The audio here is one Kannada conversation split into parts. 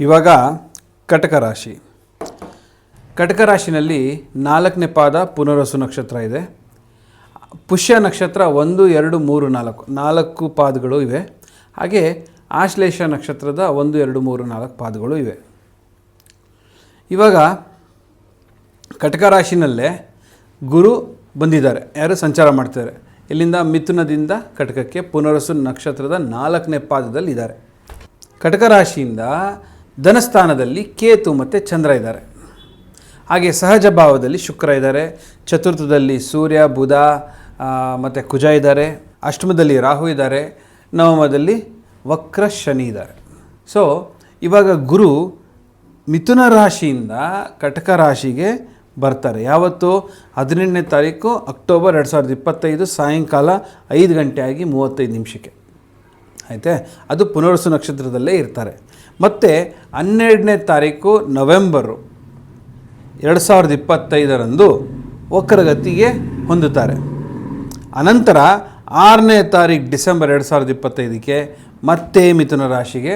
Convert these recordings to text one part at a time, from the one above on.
ಇವಾಗ ಕಟಕ ರಾಶಿ. ಕಟಕ ರಾಶಿನಲ್ಲಿ ನಾಲ್ಕನೇ ಪಾದ ಪುನರ್ವಸು ನಕ್ಷತ್ರ ಇದೆ. ಪುಷ್ಯ ನಕ್ಷತ್ರ ಒಂದು, ಎರಡು, ಮೂರು, ನಾಲ್ಕು. ನಾಲ್ಕು ಪಾದಗಳು ಇವೆ. ಹಾಗೆ ಆಶ್ಲೇಷ ನಕ್ಷತ್ರದ ಒಂದು, ಎರಡು, ಮೂರು, ನಾಲ್ಕು ಪಾದಗಳು ಇವೆ. ಇವಾಗ ಕಟಕ ರಾಶಿನಲ್ಲೇ ಗುರು ಬಂದಿದ್ದಾರೆ. ಯಾರು ಸಂಚಾರ ಮಾಡ್ತಿದ್ದಾರೆ? ಇಲ್ಲಿಂದ ಮಿಥುನದಿಂದ ಕಟಕಕ್ಕೆ ಪುನರ್ವಸು ನಕ್ಷತ್ರದ ನಾಲ್ಕನೇ ಪಾದದಲ್ಲಿ ಇದ್ದಾರೆ ಕಟಕ ರಾಶಿಯಿಂದ ಧನಸ್ಥಾನದಲ್ಲಿ ಕೇತು ಮತ್ತು ಚಂದ್ರ ಇದ್ದಾರೆ. ಹಾಗೆ ಸಹಜ ಭಾವದಲ್ಲಿ ಶುಕ್ರ ಇದ್ದಾರೆ. ಚತುರ್ಥದಲ್ಲಿ ಸೂರ್ಯ, ಬುಧ ಮತ್ತು ಕುಜ ಇದ್ದಾರೆ. ಅಷ್ಟಮದಲ್ಲಿ ರಾಹು ಇದ್ದಾರೆ. ನವಮದಲ್ಲಿ ವಕ್ರ ಶನಿ ಇದ್ದಾರೆ. ಸೊ ಇವಾಗ ಗುರು ಮಿಥುನ ರಾಶಿಯಿಂದ ಕಟಕ ರಾಶಿಗೆ ಬರ್ತಾರೆ. ಯಾವತ್ತು? ಹದಿನೆಂಟನೇ ತಾರೀಕು ಅಕ್ಟೋಬರ್ ಎರಡು ಸಾವಿರದ ಇಪ್ಪತ್ತೈದು ಸಾಯಂಕಾಲ ಐದು ಗಂಟೆ ಆಗಿ ಮೂವತ್ತೈದು ನಿಮಿಷಕ್ಕೆ. ಆಯಿತಾ? ಅದು ಪುನರ್ವಸು ನಕ್ಷತ್ರದಲ್ಲೇ ಇರ್ತಾರೆ. ಮತ್ತು ಹನ್ನೆರಡನೇ ತಾರೀಕು ನವೆಂಬರು. ಎರಡು ಸಾವಿರದ ಇಪ್ಪತ್ತೈದರಂದು ವಕ್ರಗತಿಗೆ ಹೊಂದುತ್ತಾರೆ. ಅನಂತರ ಆರನೇ ತಾರೀಕು ಡಿಸೆಂಬರ್ ಎರಡು ಸಾವಿರದ ಇಪ್ಪತ್ತೈದಕ್ಕೆ ಮತ್ತೆ ಮಿಥುನ ರಾಶಿಗೆ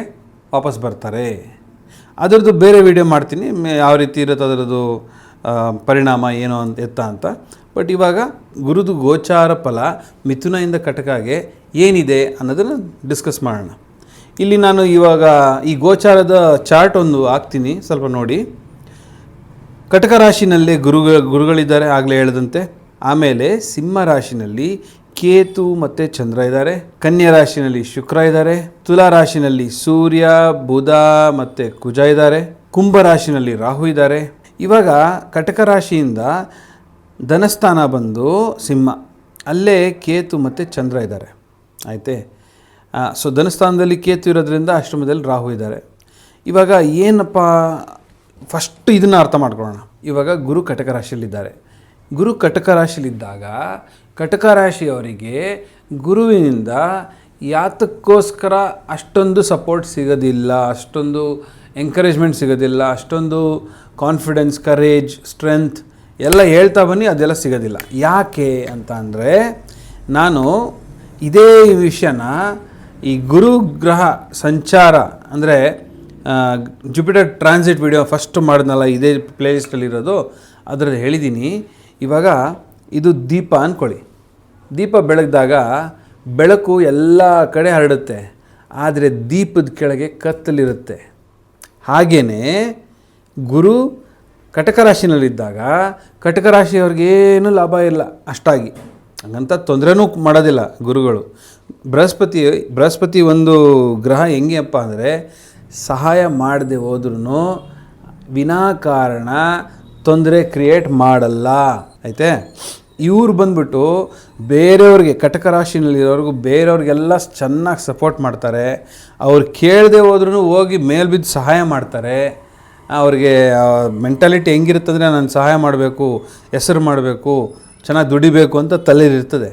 ವಾಪಸ್ ಬರ್ತಾರೆ. ಅದರದ್ದು ಬೇರೆ ವಿಡಿಯೋ ಮಾಡ್ತೀನಿ. ಯಾವ ರೀತಿ ಇರುತ್ತೆ ಅದರದ್ದು ಪರಿಣಾಮ, ಏನು ಅಂತ, ಎತ್ತ ಅಂತ. ಬಟ್ ಇವಾಗ ಗುರುದು ಗೋಚಾರ ಫಲ ಮಿಥುನದಿಂದ ಕಟಕಾಗೆ ಏನಿದೆ ಅನ್ನೋದನ್ನು ಡಿಸ್ಕಸ್ ಮಾಡೋಣ. ಇಲ್ಲಿ ನಾನು ಇವಾಗ ಈ ಗೋಚಾರದ ಚಾರ್ಟ್ ಒಂದು ಹಾಕ್ತೀನಿ, ಸ್ವಲ್ಪ ನೋಡಿ. ಕಟಕ ರಾಶಿನಲ್ಲೇ ಗುರುಗಳ ಗುರುಗಳಿದ್ದಾರೆ, ಆಗಲೇ ಹೇಳಿದಂತೆ. ಆಮೇಲೆ ಸಿಂಹ ರಾಶಿನಲ್ಲಿ ಕೇತು ಮತ್ತು ಚಂದ್ರ ಇದ್ದಾರೆ. ಕನ್ಯಾ ರಾಶಿನಲ್ಲಿ ಶುಕ್ರ ಇದ್ದಾರೆ. ತುಲಾ ರಾಶಿನಲ್ಲಿ ಸೂರ್ಯ, ಬುಧ ಮತ್ತು ಕುಜ ಇದ್ದಾರೆ. ಕುಂಭ ರಾಶಿನಲ್ಲಿ ರಾಹು ಇದ್ದಾರೆ. ಇವಾಗ ಕಟಕ ರಾಶಿಯಿಂದ ಧನಸ್ಥಾನ ಬಂದು ಸಿಂಹ. ಅಲ್ಲೇ ಕೇತು ಮತ್ತು ಚಂದ್ರ ಇದ್ದಾರೆ. ಆಯಿತೆ? ಸೊ ಧನಸ್ಥಾನದಲ್ಲಿ ಕೇತು ಇರೋದ್ರಿಂದ ಅಷ್ಟಮದಲ್ಲಿ ರಾಹು ಇದ್ದಾರೆ. ಇವಾಗ ಏನಪ್ಪ ಫಸ್ಟ್ ಇದನ್ನು ಅರ್ಥ ಮಾಡ್ಕೊಳ್ಳೋಣ. ಇವಾಗ ಗುರು ಕಟಕ ರಾಶಿಯಲ್ಲಿದ್ದಾರೆ. ಗುರು ಕಟಕ ರಾಶಿಯಲ್ಲಿದ್ದಾಗ ಕಟಕ ರಾಶಿಯವರಿಗೆ ಗುರುವಿನಿಂದ ಯಾತಕ್ಕೋಸ್ಕರ ಅಷ್ಟೊಂದು ಸಪೋರ್ಟ್ ಸಿಗೋದಿಲ್ಲ, ಅಷ್ಟೊಂದು ಎಂಕರೇಜ್ಮೆಂಟ್ ಸಿಗೋದಿಲ್ಲ, ಅಷ್ಟೊಂದು ಕಾನ್ಫಿಡೆನ್ಸ್ ಕರೇಜ್ ಸ್ಟ್ರೆಂತ್ ಎಲ್ಲ ಹೇಳ್ತಾ ಬನ್ನಿ, ಅದೆಲ್ಲ ಸಿಗೋದಿಲ್ಲ. ಯಾಕೆ ಅಂತ ಅಂದರೆ, ನಾನು ಇದೇ ವಿಷಯನ ಈ ಗುರು ಗ್ರಹ ಸಂಚಾರ ಅಂದರೆ ಜುಪಿಟರ್ ಟ್ರಾನ್ಸಿಟ್ ವಿಡಿಯೋ ಫಸ್ಟ್ ಮಾಡಿದ್ನಲ್ಲ, ಇದೇ ಪ್ಲೇಲಿಸ್ಟಲ್ಲಿರೋದು ಅದರಲ್ಲಿ ಹೇಳಿದ್ದೀನಿ ಇವಾಗ ಇದು ದೀಪ ಅಂದ್ಕೊಳ್ಳಿ ದೀಪ ಬೆಳಗ್ದಾಗ ಬೆಳಕು ಎಲ್ಲ ಕಡೆ ಹರಡುತ್ತೆ. ಆದರೆ ದೀಪದ ಕೆಳಗೆ ಕತ್ತಲಿರುತ್ತೆ. ಹಾಗೆಯೇ ಗುರು ಕಟಕ ರಾಶಿನಲ್ಲಿದ್ದಾಗ ಕಟಕ ರಾಶಿಯವ್ರಿಗೇನು ಲಾಭ ಇಲ್ಲ. ಅಷ್ಟಾಗಿ. ಹಂಗಂತ ತೊಂದರೆನೂ ಮಾಡೋದಿಲ್ಲ ಗುರುಗಳು. ಬೃಹಸ್ಪತಿ ಬೃಹಸ್ಪತಿ ಒಂದು ಗ್ರಹ ಹೆಂಗೆಪ್ಪ ಅಂದರೆ ಸಹಾಯ ಮಾಡದೆ ಹೋದ್ರೂ ವಿನಾಕಾರಣ ತೊಂದರೆ ಕ್ರಿಯೇಟ್ ಮಾಡಲ್ಲ ಐತೆ ಇವ್ರು ಬಂದ್ಬಿಟ್ಟು ಬೇರೆಯವ್ರಿಗೆ, ಕಟಕ ರಾಶಿನಲ್ಲಿರೋರ್ಗು ಬೇರೆಯವ್ರಿಗೆಲ್ಲ ಚೆನ್ನಾಗಿ ಸಪೋರ್ಟ್ ಮಾಡ್ತಾರೆ. ಅವ್ರು ಕೇಳದೆ ಹೋದ್ರೂ ಹೋಗಿ ಮೇಲ್ಬಿದ್ದು ಸಹಾಯ ಮಾಡ್ತಾರೆ. ಅವ್ರಿಗೆ ಮೆಂಟಾಲಿಟಿ ಹೆಂಗಿರುತ್ತಂದರೆ ನಾನು ಸಹಾಯ ಮಾಡಬೇಕು, ಹೆಸರು ಮಾಡಬೇಕು, ಚೆನ್ನಾಗಿ ದುಡಿಬೇಕು ಅಂತ ತಲೆಲಿರ್ತದೆ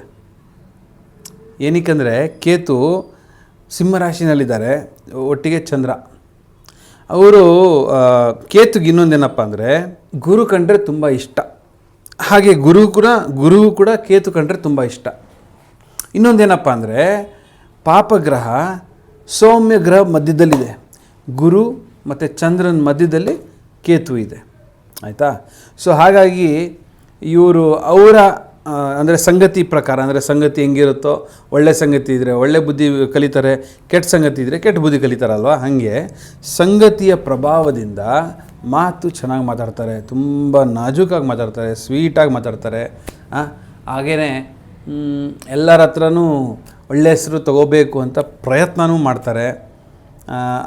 ಏನಕ್ಕಂದರೆ ಕೇತು ಸಿಂಹರಾಶಿನಲ್ಲಿದ್ದಾರೆ ಒಟ್ಟಿಗೆ ಚಂದ್ರ. ಅವರು ಕೇತುಗೆ ಇನ್ನೊಂದೇನಪ್ಪ ಅಂದರೆ ಗುರು ಕಂಡ್ರೆ ತುಂಬ ಇಷ್ಟ. ಹಾಗೆ ಗುರು ಕೂಡ ಗುರು ಕೂಡ ಕೇತು ಕಂಡ್ರೆ ತುಂಬ ಇಷ್ಟ. ಇನ್ನೊಂದೇನಪ್ಪ ಅಂದರೆ ಪಾಪಗ್ರಹ ಸೌಮ್ಯ ಗ್ರಹ ಮಧ್ಯದಲ್ಲಿದೆ. ಗುರು ಮತ್ತು ಚಂದ್ರನ ಮಧ್ಯದಲ್ಲಿ ಕೇತು ಇದೆ. ಆಯಿತಾ? ಸೊ ಹಾಗಾಗಿ ಇವರು ಅವರ ಅಂದರೆ ಸಂಗತಿ ಪ್ರಕಾರ, ಅಂದರೆ ಸಂಗತಿ ಹೆಂಗಿರುತ್ತೋ, ಒಳ್ಳೆ ಸಂಗತಿ ಇದ್ದರೆ ಒಳ್ಳೆ ಬುದ್ಧಿ ಕಲಿತಾರೆ, ಕೆಟ್ಟ ಸಂಗತಿ ಇದ್ದರೆ ಕೆಟ್ಟ ಬುದ್ಧಿ ಕಲಿತಾರಲ್ವ? ಹಾಗೆ ಸಂಗತಿಯ ಪ್ರಭಾವದಿಂದ ಮಾತು ಚೆನ್ನಾಗಿ ಮಾತಾಡ್ತಾರೆ, ತುಂಬ ನಾಜೂಕಾಗಿ ಮಾತಾಡ್ತಾರೆ, ಸ್ವೀಟಾಗಿ ಮಾತಾಡ್ತಾರೆ ಹಾಗೆಯೇ ಎಲ್ಲರ ಹತ್ರನೂ ಒಳ್ಳೆ ಹೆಸರು ತಗೋಬೇಕು ಅಂತ ಪ್ರಯತ್ನವೂ ಮಾಡ್ತಾರೆ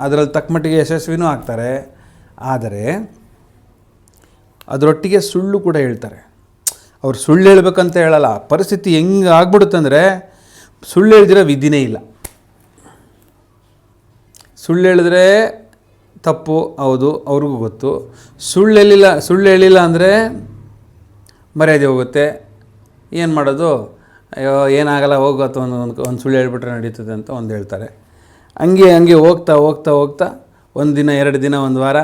ಅದರಲ್ಲಿ ತಕ್ಕಮಟ್ಟಿಗೆ ಯಶಸ್ವಿನೂ ಆಗ್ತಾರೆ, ಆದರೆ ಅದರೊಟ್ಟಿಗೆ ಸುಳ್ಳು ಕೂಡ ಹೇಳ್ತಾರೆ. ಅವ್ರು ಸುಳ್ಳು ಹೇಳ್ಬೇಕಂತ ಹೇಳಲ್ಲ. ಪರಿಸ್ಥಿತಿ ಹೆಂಗೆ ಆಗ್ಬಿಡುತ್ತಂದರೆ ಸುಳ್ಳು ಹೇಳಿದಿರೋ ವಿಧಿನೇ ಇಲ್ಲ. ಸುಳ್ಳು ಹೇಳಿದ್ರೆ ತಪ್ಪು, ಹೌದು, ಅವ್ರಿಗೂ ಗೊತ್ತು. ಸುಳ್ಳು ಹೇಳಿಲ್ಲ ಸುಳ್ಳು ಹೇಳಿಲ್ಲ ಅಂದರೆ ಮರ್ಯಾದೆ ಹೋಗುತ್ತೆ. ಏನು ಮಾಡೋದು? ಅಯ್ಯೋ, ಏನಾಗಲ್ಲ ಹೋಗುತ್ತೆ ಒಂದು ಒಂದು ಒಂದು ಸುಳ್ಳು ಹೇಳ್ಬಿಟ್ರೆ ನಡೀತದೆ ಅಂತ ಒಂದು ಹೇಳ್ತಾರೆ. ಹಂಗೆ ಹಂಗೆ ಹೋಗ್ತಾ ಹೋಗ್ತಾ ಹೋಗ್ತಾ, ಒಂದು ದಿನ, ಎರಡು ದಿನ, ಒಂದು ವಾರ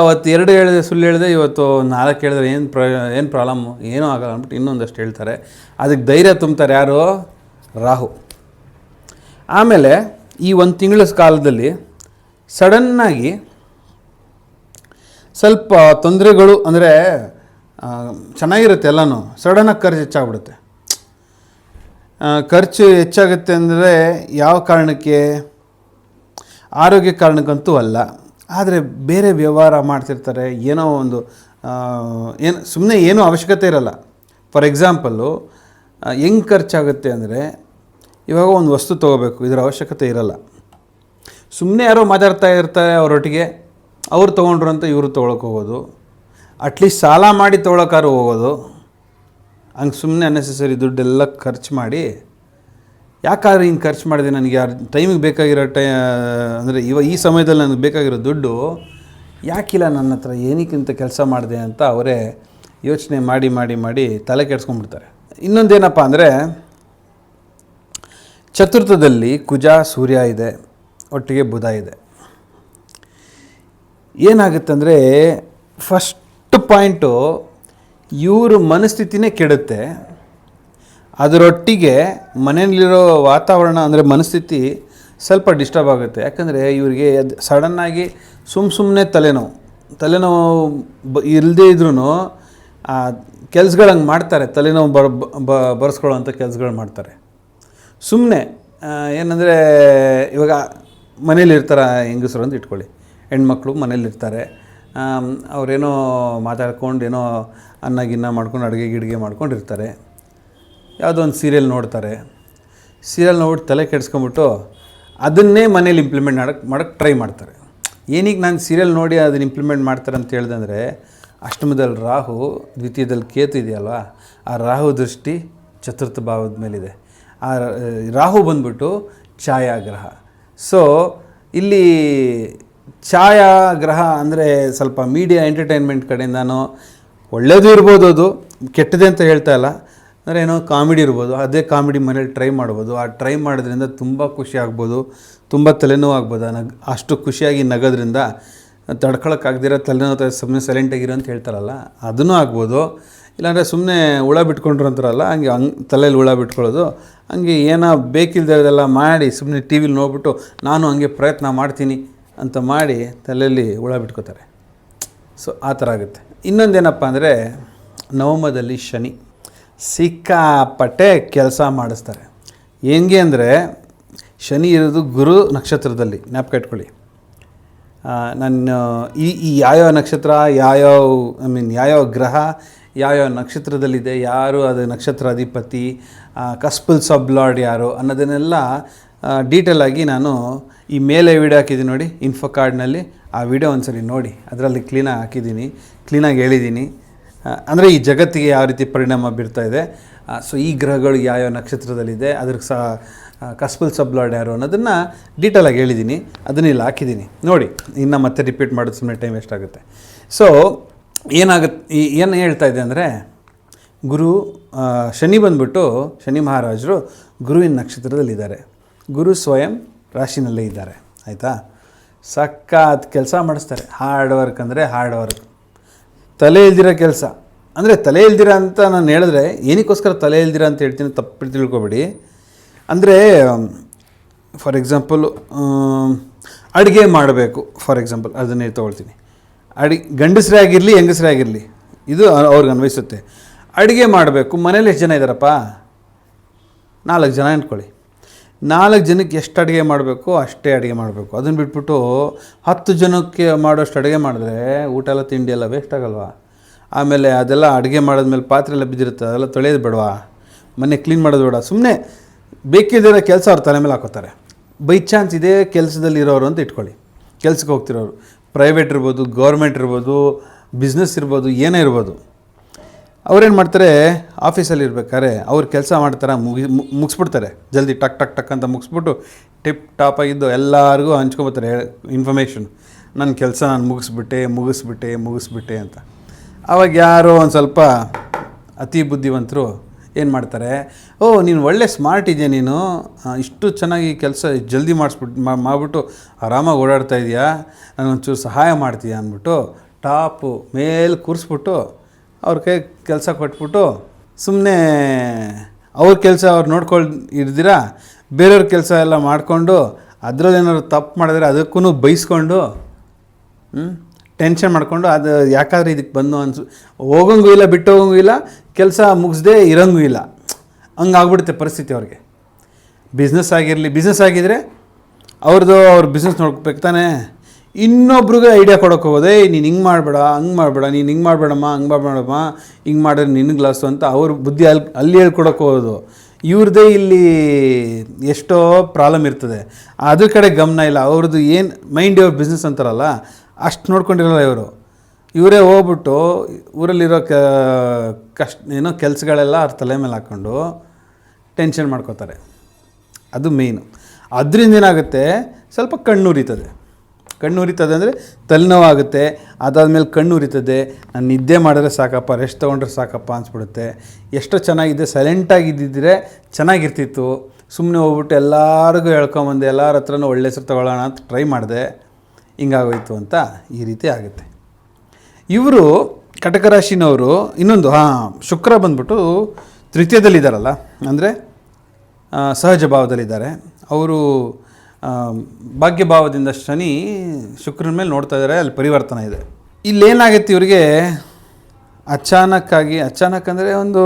ಅವತ್ತು ಎರಡು ಹೇಳಿದೆ, ಸುಳ್ಳು ಹೇಳಿದೆ, ಇವತ್ತು ನಾಲ್ಕು ಹೇಳಿದ್ರೆ ಏನು ಪ್ರ, ಏನು ಪ್ರಾಬ್ಲಮ್ಮು ಏನೂ ಆಗಲ್ಲ ಅಂದ್ಬಿಟ್ಟು ಇನ್ನೊಂದಷ್ಟು ಹೇಳ್ತಾರೆ. ಅದಕ್ಕೆ ಧೈರ್ಯ ತುಂಬ್ತಾರೆ ಯಾರು? ರಾಹು. ಆಮೇಲೆ ಈ ಒಂದು ತಿಂಗಳ ಕಾಲದಲ್ಲಿ ಸಡನ್ನಾಗಿ ಸ್ವಲ್ಪ ತೊಂದರೆಗಳು ಅಂದರೆ ಚೆನ್ನಾಗಿರುತ್ತೆ ಎಲ್ಲನೂ. ಸಡನ್ನಾಗಿ ಖರ್ಚು ಹೆಚ್ಚಾಗ್ಬಿಡುತ್ತೆ. ಖರ್ಚು ಹೆಚ್ಚಾಗುತ್ತೆ ಅಂದರೆ ಯಾವ ಕಾರಣಕ್ಕೆ? ಆರೋಗ್ಯ ಕಾರಣಕ್ಕಂತೂ ಅಲ್ಲ. ಆದರೆ ಬೇರೆ ವ್ಯವಹಾರ ಮಾಡ್ತಿರ್ತಾರೆ, ಏನೋ ಒಂದು ಏನು ಸುಮ್ಮನೆ ಏನೂ ಅವಶ್ಯಕತೆ ಇರಲ್ಲ. ಫಾರ್ ಎಕ್ಸಾಂಪಲ್ಲು ಹೆಂಗೆ ಖರ್ಚಾಗುತ್ತೆ ಅಂದರೆ, ಇವಾಗ ಒಂದು ವಸ್ತು ತೊಗೋಬೇಕು, ಇದರ ಅವಶ್ಯಕತೆ ಇರಲ್ಲ. ಸುಮ್ಮನೆ ಯಾರೋ ಮಾತಾಡ್ತಾ ಇರ್ತಾರೆ ಅವರೊಟ್ಟಿಗೆ, ಅವ್ರು ತೊಗೊಂಡ್ರು ಅಂತ ಇವರು ತೊಗೊಳಕ್ಕೆ ಹೋಗೋದು. ಅಟ್ಲೀಸ್ಟ್ ಸಾಲ ಮಾಡಿ ತೊಗೊಳಕ್ಕಾರು ಹೋಗೋದು. ಹಂಗೆ ಸುಮ್ಮನೆ ಅನ್ನೆಸೆಸರಿ ದುಡ್ಡೆಲ್ಲ ಖರ್ಚು ಮಾಡಿ ಯಾಕಾದ್ರೆ ಹಿಂಗೆ ಖರ್ಚು ಮಾಡಿದೆ, ನನಗೆ ಯಾರು ಟೈಮಿಗೆ ಬೇಕಾಗಿರೋ ಟೈ, ಅಂದರೆ ಇವ, ಈ ಸಮಯದಲ್ಲಿ ನನಗೆ ಬೇಕಾಗಿರೋ ದುಡ್ಡು ಯಾಕಿಲ್ಲ ನನ್ನ ಹತ್ರ? ಏನಕ್ಕಿಂತ ಕೆಲಸ ಮಾಡಿದೆ ಅಂತ ಅವರೇ ಯೋಚನೆ ಮಾಡಿ ಮಾಡಿ ಮಾಡಿ ತಲೆ ಕೆಡ್ಸ್ಕೊಂಡ್ಬಿಡ್ತಾರೆ. ಇನ್ನೊಂದೇನಪ್ಪ ಅಂದರೆ, ಚತುರ್ಥದಲ್ಲಿ ಕುಜ, ಸೂರ್ಯ ಇದೆ, ಒಟ್ಟಿಗೆ ಬುಧ ಇದೆ. ಏನಾಗುತ್ತೆ ಅಂದರೆ ಫಸ್ಟ್ ಪಾಯಿಂಟು ಇವರು ಮನಸ್ಥಿತಿನೇ ಕೆಡುತ್ತೆ. ಅದರೊಟ್ಟಿಗೆ ಮನೆಯಲ್ಲಿರೋ ವಾತಾವರಣ ಅಂದರೆ ಮನಸ್ಥಿತಿ ಸ್ವಲ್ಪ ಡಿಸ್ಟರ್ಬ್ ಆಗುತ್ತೆ. ಯಾಕಂದರೆ ಇವರಿಗೆ ಅದು ಸಡನ್ನಾಗಿ ಸುಮ್ಮ ಸುಮ್ಮನೆ ತಲೆನೋವು. ತಲೆನೋವು ಬ ಇಲ್ಲದೇ ಇದ್ರೂ ಆ ಕೆಲ್ಸಗಳಂಗೆ ಮಾಡ್ತಾರೆ. ತಲೆನೋವು ಬರ್ ಬ ಬರ್ಸ್ಕೊಳ್ಳೋವಂಥ ಕೆಲ್ಸಗಳು ಮಾಡ್ತಾರೆ. ಸುಮ್ಮನೆ ಏನಂದರೆ ಇವಾಗ ಮನೇಲಿರ್ತಾರೆ ಹೆಂಗಸರು ಅಂತ ಇಟ್ಕೊಳ್ಳಿ. ಹೆಣ್ಮಕ್ಳು ಮನೇಲಿರ್ತಾರೆ. ಅವರೇನೋ ಅವ್ರೇನೋ ಮಾತಾಡ್ಕೊಂಡು ಏನೋ ಅನ್ನ ಗಿನ್ನ ಮಾಡ್ಕೊಂಡು ಅಡುಗೆ ಗಿಡಿಗೆ ಮಾಡ್ಕೊಂಡಿರ್ತಾರೆ. ಯಾವುದೋ ಒಂದು ಸೀರಿಯಲ್ ನೋಡ್ತಾರೆ ಸೀರಿಯಲ್ ನೋಡಿ ತಲೆ ಕೆಡಿಸ್ಕೊಂಬಿಟ್ಟು ಅದನ್ನೇ ಮನೇಲಿ ಇಂಪ್ಲಿಮೆಂಟ್ ಮಾಡಕ್ಕೆ ಮಾಡೋಕ್ಕೆ ಟ್ರೈ ಮಾಡ್ತಾರೆ. ಏನೀಗ ನಾನು ಸೀರಿಯಲ್ ನೋಡಿ ಅದನ್ನ ಇಂಪ್ಲಿಮೆಂಟ್ ಮಾಡ್ತಾರೆ ಅಂತ ಹೇಳ್ದಂದರೆ ಅಷ್ಟಮದಲ್ಲಿ ರಾಹು, ದ್ವಿತೀಯದಲ್ಲಿ ಕೇತು ಇದೆಯಲ್ವ, ಆ ರಾಹು ದೃಷ್ಟಿ ಚತುರ್ಥ ಭಾವದ ಮೇಲಿದೆ. ಆ, ರಾಹು ಬಂದ್ಬಿಟ್ಟು ಛಾಯಾಗ್ರಹ. ಸೊ ಇಲ್ಲಿ ಛಾಯಾಗ್ರಹ ಅಂದರೆ ಸ್ವಲ್ಪ ಮೀಡಿಯಾ ಎಂಟರ್ಟೈನ್ಮೆಂಟ್ ಕಡೆಯಿಂದನೋ ಒಳ್ಳೆಯದು ಇರ್ಬೋದು ಅದು, ಕೆಟ್ಟದೆ ಅಂತ ಹೇಳ್ತಾ ಇಲ್ಲ. ಅಂದರೆ ಏನೋ ಕಾಮಿಡಿ ಇರ್ಬೋದು, ಅದೇ ಕಾಮಿಡಿ ಮನೇಲಿ ಟ್ರೈ ಮಾಡ್ಬೋದು, ಆ ಟ್ರೈ ಮಾಡೋದ್ರಿಂದ ತುಂಬ ಖುಷಿ ಆಗ್ಬೋದು, ತುಂಬ ತಲೆನೋವು ಆಗ್ಬೋದು, ನಗ್ ಅಷ್ಟು ಖುಷಿಯಾಗಿ ನಗೋದ್ರಿಂದ ತಡ್ಕೊಳಕ್ಕಾಗ್ದಿರೋ ತಲೆನೋವು ಸುಮ್ಮನೆ ಸೈಲೆಂಟಾಗಿರೋ ಅಂತ ಹೇಳ್ತಾರಲ್ಲ, ಅದನ್ನೂ ಆಗ್ಬೋದು. ಇಲ್ಲಾಂದರೆ ಸುಮ್ಮನೆ ಹುಳ ಬಿಟ್ಕೊಂಡ್ರು ಅಂತಾರಲ್ಲ, ಹಂಗೆ ಹಂಗೆ ತಲೆಯಲ್ಲಿ ಹುಳ ಬಿಟ್ಕೊಳ್ಳೋದು, ಹಂಗೆ ಏನೋ ಬೇಕಿಲ್ಲದೆಲ್ಲ ಮಾಡಿ ಸುಮ್ಮನೆ ಟಿ ವಿಲಿ ನೋಡ್ಬಿಟ್ಟು ನಾನು ಹಂಗೆ ಪ್ರಯತ್ನ ಮಾಡ್ತೀನಿ ಅಂತ ಮಾಡಿ ತಲೆಯಲ್ಲಿ ಹುಳ ಬಿಟ್ಕೋತಾರೆ. ಸೊ, ಆ ಥರ ಆಗುತ್ತೆ. ಇನ್ನೊಂದೇನಪ್ಪ ಅಂದರೆ ನವಮದಲ್ಲಿ ಶನಿ. ಸಿಕ್ಕಾಪಟ್ಟೆ ಕೆಲಸ ಮಾಡಿಸ್ತಾರೆ. ಹೆಂಗೆ ಅಂದರೆ ಶನಿ ಇರೋದು ಗುರು ನಕ್ಷತ್ರದಲ್ಲಿ ಜ್ಞಾಪಕ ಇಟ್ಕೊಳ್ಳಿ. ಆ, ನನ್ನ ಈ ಈ ಯಾವ್ಯಾವ ನಕ್ಷತ್ರ ಯಾವ್ಯಾವ ಐ ಮೀನ್ ಯಾವ್ಯಾವ ಗ್ರಹ ಯಾವ್ಯಾವ ನಕ್ಷತ್ರದಲ್ಲಿದೆ ಯಾರು ಅದು ನಕ್ಷತ್ರ ಅಧಿಪತಿ ಕಸ್ಪಲ್ ಸಬ್ ಲಾರ್ಡ್ ಯಾರು ಅನ್ನೋದನ್ನೆಲ್ಲ ಡೀಟೇಲ್ ಆಗಿ ನಾನು ಈ ಮೇಲೆ ವಿಡಿಯೋ ಹಾಕಿದ್ದೀನಿ ನೋಡಿ ಇನ್ಫೋ ಕಾರ್ಡ್ನಲ್ಲಿ ಆ ವಿಡಿಯೋ ಒಂದ್ಸರಿ ನೋಡಿ ಅದರಲ್ಲಿ ಕ್ಲೀನಾಗಿ ಹಾಕಿದ್ದೀನಿ ಕ್ಲೀನಾಗಿ ಹೇಳಿದ್ದೀನಿ. ಅಂದರೆ ಈ ಜಗತ್ತಿಗೆ ಯಾವ ರೀತಿ ಪರಿಣಾಮ ಬೀರ್ತಾ ಇದೆ? ಸೊ ಈ ಗ್ರಹಗಳು ಯಾವ್ಯಾವ ನಕ್ಷತ್ರದಲ್ಲಿದೆ ಅದ್ರ ಸಹ ಕಸ್ಪಲ್ ಸಬ್ಲಾಡ್ ಯಾರು ಅನ್ನೋದನ್ನು ಡೀಟೇಲಾಗಿ ಹೇಳಿದ್ದೀನಿ ಅದನ್ನ ಇಲ್ಲಿ ಹಾಕಿದ್ದೀನಿ ನೋಡಿ, ಇನ್ನು ಮತ್ತೆ ರಿಪೀಟ್ ಮಾಡೋದು ಸುಮ್ಮನೆ ಟೈಮ್ ಎಷ್ಟಾಗುತ್ತೆ ಸೊ ಏನಾಗುತ್ತೆ ಏನು ಹೇಳ್ತಾ ಇದೆ ಅಂದರೆ, ಗುರು ಶನಿ ಬಂದ್ಬಿಟ್ಟು, ಶನಿ ಮಹಾರಾಜರು ಗುರುವಿನ ನಕ್ಷತ್ರದಲ್ಲಿದ್ದಾರೆ. ಗುರು ಸ್ವಯಂ ರಾಶಿನಲ್ಲೇ ಇದ್ದಾರೆ, ಆಯಿತಾ? ಸಖತ್ ಕೆಲಸ ಮಾಡಿಸ್ತಾರೆ. ಹಾರ್ಡ್ ವರ್ಕ್ ಅಂದರೆ ಹಾರ್ಡ್ ವರ್ಕ್ ತಲೆ ಇಲ್ದಿರೋ ಕೆಲಸ. ಅಂದರೆ ತಲೆ ಇಲ್ದಿರ ಅಂತ ನಾನು ಹೇಳಿದ್ರೆ ಏನಕ್ಕೋಸ್ಕರ ತಲೆ ಇಲ್ದಿರ ಅಂತ ಹೇಳ್ತೀನಿ ತಪ್ಪು ತಿಳ್ಕೊಬೇಡಿ. ಅಂದರೆ ಫಾರ್ ಎಕ್ಸಾಂಪಲ್ ಅಡುಗೆ ಮಾಡಬೇಕು. ಫಾರ್ ಎಕ್ಸಾಂಪಲ್ ಅದನ್ನೇ ತೊಗೊಳ್ತೀನಿ. ಅಡಿ, ಗಂಡಸರೇ ಆಗಿರಲಿ, ಹೆಂಗಸರೇ ಆಗಿರಲಿ, ಇದು ಅವ್ರಿಗೆ ಅನ್ವಯಿಸುತ್ತೆ. ಅಡುಗೆ ಮಾಡಬೇಕು. ಮನೇಲಿ ಎಷ್ಟು ಜನ ಇದ್ದಾರಪ್ಪ ನಾಲ್ಕು ಜನ ಅಂದ್ಕೊಳ್ಳಿ. ನಾಲ್ಕು ಜನಕ್ಕೆ ಎಷ್ಟು ಅಡುಗೆ ಮಾಡಬೇಕು, ಅಷ್ಟೇ ಅಡುಗೆ ಮಾಡಬೇಕು. ಅದನ್ನು ಬಿಟ್ಬಿಟ್ಟು ಹತ್ತು ಜನಕ್ಕೆ ಮಾಡೋಷ್ಟು ಅಡುಗೆ ಮಾಡಿದ್ರೆ ಊಟ ಎಲ್ಲ, ತಿಂಡಿ ಎಲ್ಲ ವೇಸ್ಟ್ ಆಗಲ್ವಾ? ಆಮೇಲೆ ಅದೆಲ್ಲ ಅಡುಗೆ ಮಾಡಿದ್ಮೇಲೆ ಪಾತ್ರೆ ಎಲ್ಲ ಬಿದ್ದಿರುತ್ತೆ, ಅದೆಲ್ಲ ತೊಳೆಯೋದು ಬೇಡವಾ? ಮನೆ ಕ್ಲೀನ್ ಮಾಡೋದು ಬೇಡ. ಸುಮ್ಮನೆ ಬೇಕಿದ್ದಿರೋ ಕೆಲಸ ಅವ್ರ ತಲೆ ಮೇಲೆ ಹಾಕೋತಾರೆ. ಬೈ ಚಾನ್ಸ್ ಇದೇ ಕೆಲಸದಲ್ಲಿ ಇರೋರು ಅಂತ ಇಟ್ಕೊಳ್ಳಿ. ಕೆಲಸಕ್ಕೆ ಹೋಗ್ತಿರೋರು. ಪ್ರೈವೇಟ್ ಇರ್ಬೋದು ಗೌರ್ಮೆಂಟ್ ಇರ್ಬೋದು ಬಿಸ್ನೆಸ್ ಇರ್ಬೋದು, ಏನೇ ಇರ್ಬೋದು. ಅವ್ರೇನು ಮಾಡ್ತಾರೆ? ಆಫೀಸಲ್ಲಿ ಇರ್ಬೇಕಾದ್ರೆ ಅವ್ರು ಕೆಲಸ ಮಾಡ್ತಾರೆ ಮುಗಿ ಮುಗಿಸ್ಬಿಡ್ತಾರೆ. ಜಲ್ದಿ ಟಕ್ ಟಕ್ ಟಕ್ ಅಂತ ಮುಗಿಸ್ಬಿಟ್ಟು ಟಿಪ್ ಟಾಪ್ ಆಗಿದ್ದು ಎಲ್ಲರಿಗೂ ಹಂಚ್ಕೊಬರ್ತಾರೆ ಇನ್ಫಾರ್ಮೇಷನ್ ನನ್ನ ಕೆಲಸ ನಾನು ಮುಗಿಸ್ಬಿಟ್ಟೆ ಮುಗಿಸ್ಬಿಟ್ಟೆ ಮುಗಿಸ್ಬಿಟ್ಟೆ ಅಂತ. ಅವಾಗ ಯಾರೋ ಒಂದು ಸ್ವಲ್ಪ ಅತಿ ಬುದ್ಧಿವಂತರು ಏನು ಮಾಡ್ತಾರೆ? ಓ, ನೀನು ಒಳ್ಳೆ ಸ್ಮಾರ್ಟ್ ಇದೆಯಾ ನೀನು? ಇಷ್ಟು ಚೆನ್ನಾಗಿ ಕೆಲಸ ಜಲ್ದಿ ಮಾಡಿಸ್ಬಿಟ್ಟು ಮಾಡಿಬಿಟ್ಟು ಆರಾಮಾಗಿ ಓಡಾಡ್ತಾ ಇದೆಯಾ? ನನಗೊಂಚೂರು ಸಹಾಯ ಮಾಡ್ತೀಯಾ ಅಂದ್ಬಿಟ್ಟು ಟಾಪು ಮೇಲೆ ಕೂರಿಸ್ಬಿಟ್ಟು ಅವ್ರ ಕೈ ಕೆಲಸ ಕೊಟ್ಬಿಟ್ಟು ಸುಮ್ಮನೆ ಅವ್ರ ಕೆಲಸ ಅವ್ರು ನೋಡ್ಕೊಂಡು ಇರ್ದಿರ, ಬೇರೆಯವ್ರ ಕೆಲಸ ಎಲ್ಲ ಮಾಡಿಕೊಂಡು ಅದರಲ್ಲಿ ಏನಾದ್ರು ತಪ್ಪು ಮಾಡಿದ್ರೆ ಅದಕ್ಕೂ ಬೈಸ್ಕೊಂಡು ಟೆನ್ಷನ್ ಮಾಡಿಕೊಂಡು ಅದು ಯಾಕಾದ್ರೆ ಇದಕ್ಕೆ ಬಂದು ಅನ್ಸು, ಹೋಗಂಗೂ ಇಲ್ಲ, ಬಿಟ್ಟು ಹೋಗಂಗೂ ಇಲ್ಲ, ಕೆಲಸ ಮುಗಿಸ್ದೇ ಇರೋಂಗೂ ಇಲ್ಲ. ಹಂಗಾಗ್ಬಿಡುತ್ತೆ ಪರಿಸ್ಥಿತಿ ಅವ್ರಿಗೆ. ಬಿಸ್ನೆಸ್ ಆಗಿರಲಿ ಬಿಸ್ನೆಸ್ ಆಗಿದ್ರೆ ಅವ್ರದ್ದು ಅವ್ರ ಬಿಸ್ನೆಸ್ ನೋಡ್ಬೇಕು ತಾನೇ. ಇನ್ನೊಬ್ರಿಗೆ ಐಡಿಯಾ ಕೊಡೋಕೆ ಹೋಗೋದೇ ನೀನು ಹಿಂಗೆ ಮಾಡಬೇಡ, ಹಂಗೆ ಮಾಡಬೇಡ, ನೀನು ಹಿಂಗೆ ಮಾಡಬೇಡಮ್ಮ, ಹಂಗೆ ಮಾಡಬೇಡಮ್ಮ, ಹಿಂಗೆ ಮಾಡಿದ್ರೆ ನಿನಗೆ ಲಾಸು ಅಂತ ಅವ್ರ ಬುದ್ಧಿ ಅಲ್ಲಿ ಅಲ್ಲಿ ಹೇಳ್ಕೊಡೋಕೆ ಹೋಗೋದು. ಇವ್ರದ್ದೇ ಇಲ್ಲಿ ಎಷ್ಟೋ ಪ್ರಾಬ್ಲಮ್ ಇರ್ತದೆ. ಅದ್ರ ಕಡೆ ಗಮನ ಇಲ್ಲ. ಅವ್ರದ್ದು ಏನು, ಮೈಂಡ್ ಯುವರ್ ಬಿಸ್ನೆಸ್ ಅಂತಾರಲ್ಲ, ಅಷ್ಟು ನೋಡ್ಕೊಂಡಿರಲ್ಲ ಇವರು. ಇವರೇ ಹೋಗ್ಬಿಟ್ಟು ಊರಲ್ಲಿರೋ ಕ ಕಷ್ಟ ಏನೋ ಕೆಲಸಗಳೆಲ್ಲ ಅವ್ರ ತಲೆ ಮೇಲೆ ಹಾಕ್ಕೊಂಡು ಟೆನ್ಷನ್ ಮಾಡ್ಕೋತಾರೆ. ಅದು ಮೇಯ್ನು. ಅದರಿಂದ ಏನಾಗುತ್ತೆ, ಸ್ವಲ್ಪ ಕಣ್ಣು ಉರಿತದೆ. ಕಣ್ಣು ಉರಿತದೆ ಅಂದರೆ ತಲೆನೋವಾಗುತ್ತೆ. ಅದಾದಮೇಲೆ ಕಣ್ಣು ಉರಿತದೆ ನಾನು ನಿದ್ದೆ ಮಾಡಿದ್ರೆ ಸಾಕಪ್ಪ ರೆಸ್ಟ್ ತೊಗೊಂಡ್ರೆ ಸಾಕಪ್ಪ ಅನ್ಸ್ಬಿಡುತ್ತೆ. ಎಷ್ಟೋ ಚೆನ್ನಾಗಿದೆ ಸೈಲೆಂಟಾಗಿದ್ದಿದ್ರೆ ಚೆನ್ನಾಗಿರ್ತಿತ್ತು. ಸುಮ್ಮನೆ ಹೋಗ್ಬಿಟ್ಟು ಎಲ್ಲರಿಗೂ ಹೇಳ್ಕೊಂಬಂದೆ, ಎಲ್ಲರ ಹತ್ರನೂ ಒಳ್ಳೆ ಹೆಸರು ತೊಗೊಳ್ಳೋಣ ಅಂತ ಟ್ರೈ ಮಾಡಿದೆ. ಹಿಂಗಾಗೋಯ್ತು ಅಂತ ಈ ರೀತಿ ಆಗುತ್ತೆ. ಇವರು ಕಟಕ ರಾಶಿನವರು ಇನ್ನೊಂದು, ಹಾಂ, ಶುಕ್ರ ಬಂದ್ಬಿಟ್ಟು ತೃತೀಯದಲ್ಲಿದ್ದಾರಲ್ಲ ಅಂದರೆ ಸಹಜ ಭಾವದಲ್ಲಿದ್ದಾರೆ. ಅವರು ಭಾಗ್ಯಭಾವದಿಂದ ಶನಿ ಶುಕ್ರನ ಮೇಲೆ ನೋಡ್ತಾ ಇದ್ದಾರೆ ಅಲ್ಲಿ ಪರಿವರ್ತನೆ ಇದೆ. ಇಲ್ಲೇನಾಗೈತೆ ಇವರಿಗೆ? ಅಚಾನಕ್ಕಾಗಿ, ಅಚಾನಕ್ ಅಂದರೆ ಒಂದು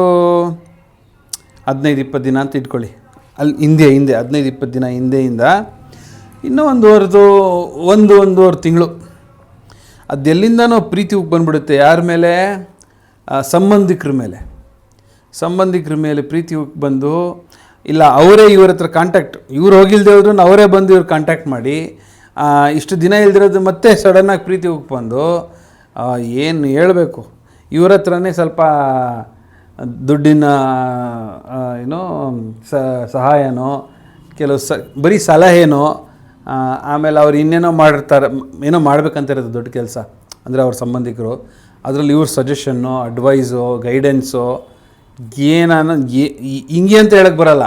ಹದಿನೈದು, ಇಪ್ಪತ್ತು ದಿನ ಅಂತ ಇಟ್ಕೊಳ್ಳಿ. ಅಲ್ಲಿ ಹಿಂದೆ ಹಿಂದೆ, ಹದಿನೈದು, ಇಪ್ಪತ್ತು ದಿನ ಹಿಂದೆಯಿಂದ ಇನ್ನೂ ಒಂದುವರೆದು ಒಂದು ಒಂದೂವರೆ ತಿಂಗಳು. ಅದೆಲ್ಲಿಂದನೋ ಪ್ರೀತಿ ಬಂದ್ಬಿಡುತ್ತೆ, ಯಾರ ಮೇಲೆ? ಸಂಬಂಧಿಕರ ಮೇಲೆ. ಸಂಬಂಧಿಕರ ಮೇಲೆ ಪ್ರೀತಿ ಬಂದು ಇಲ್ಲ, ಅವರೇ ಇವ್ರ ಹತ್ರ ಕಾಂಟ್ಯಾಕ್ಟ್ ಇವ್ರು ಹೋಗಿಲ್ದೇ ಹೋದ್ರು ಅವರೇ ಬಂದು ಇವ್ರು ಕಾಂಟ್ಯಾಕ್ಟ್ ಮಾಡಿ ಇಷ್ಟು ದಿನ ಇಲ್ದಿರೋದು ಮತ್ತೆ ಸಡನ್ನಾಗಿ ಪ್ರೀತಿ ಹೋಗಿ ಬಂದು ಏನು ಹೇಳಬೇಕು? ಇವ್ರ ಹತ್ರನೇ ಸ್ವಲ್ಪ ದುಡ್ಡಿನ ಏನು ಸಹಾಯನೋ, ಕೆಲವು ಸ, ಬರೀ ಸಲಹೆನೋ ಆಮೇಲೆ ಅವ್ರು ಇನ್ನೇನೋ ಮಾಡಿರ್ತಾರೆ, ಏನೋ ಮಾಡ್ಬೇಕಂತಿರೋದು ದೊಡ್ಡ ಕೆಲಸ. ಅಂದರೆ ಅವ್ರ ಸಂಬಂಧಿಕರು. ಅದರಲ್ಲಿ ಇವ್ರ ಸಜೆಷನ್ನು ಅಡ್ವೈಸು ಗೈಡೆನ್ಸು ಏನಾನ ಹಿಂಗೆ ಅಂತ ಹೇಳಕ್ಕೆ ಬರಲ್ಲ.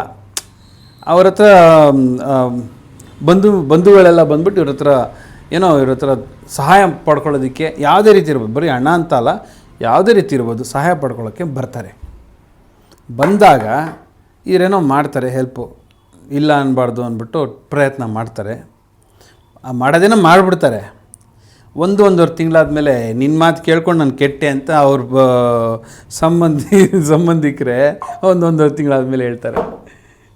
ಅವ್ರ ಹತ್ರ ಬಂಧು ಬಂಧುಗಳೆಲ್ಲ ಬಂದ್ಬಿಟ್ಟು ಇವ್ರ ಹತ್ರ ಏನೋ ಇವ್ರ ಹತ್ರ ಸಹಾಯ ಪಡ್ಕೊಳ್ಳೋದಕ್ಕೆ ಯಾವುದೇ ರೀತಿ ಇರ್ಬೋದು. ಬರೀ ಅಣ್ಣ ಅಂತ ಅಲ್ಲ, ಯಾವುದೇ ರೀತಿ ಇರ್ಬೋದು ಸಹಾಯ ಪಡ್ಕೊಳ್ಳೋಕ್ಕೆ ಬರ್ತಾರೆ. ಬಂದಾಗ ಇವರೇನೋ ಮಾಡ್ತಾರೆ ಹೆಲ್ಪು. ಇಲ್ಲ ಅನ್ನಬಾರ್ದು ಅಂದ್ಬಿಟ್ಟು ಪ್ರಯತ್ನ ಮಾಡ್ತಾರೆ. ಮಾಡೋದೇನೋ ಮಾಡಿಬಿಡ್ತಾರೆ. ಒಂದು ಒಂದೂವರೆ ತಿಂಗಳಾದಮೇಲೆ ನಿನ್ನ ಮಾತು ಕೇಳ್ಕೊಂಡು ನಾನು ಕೆಟ್ಟೆ ಅಂತ ಅವ್ರ ಸಂಬಂಧಿ, ಸಂಬಂಧಿಕರೇ ಒಂದು ಒಂದೂವರೆ ತಿಂಗಳಾದಮೇಲೆ ಹೇಳ್ತಾರೆ.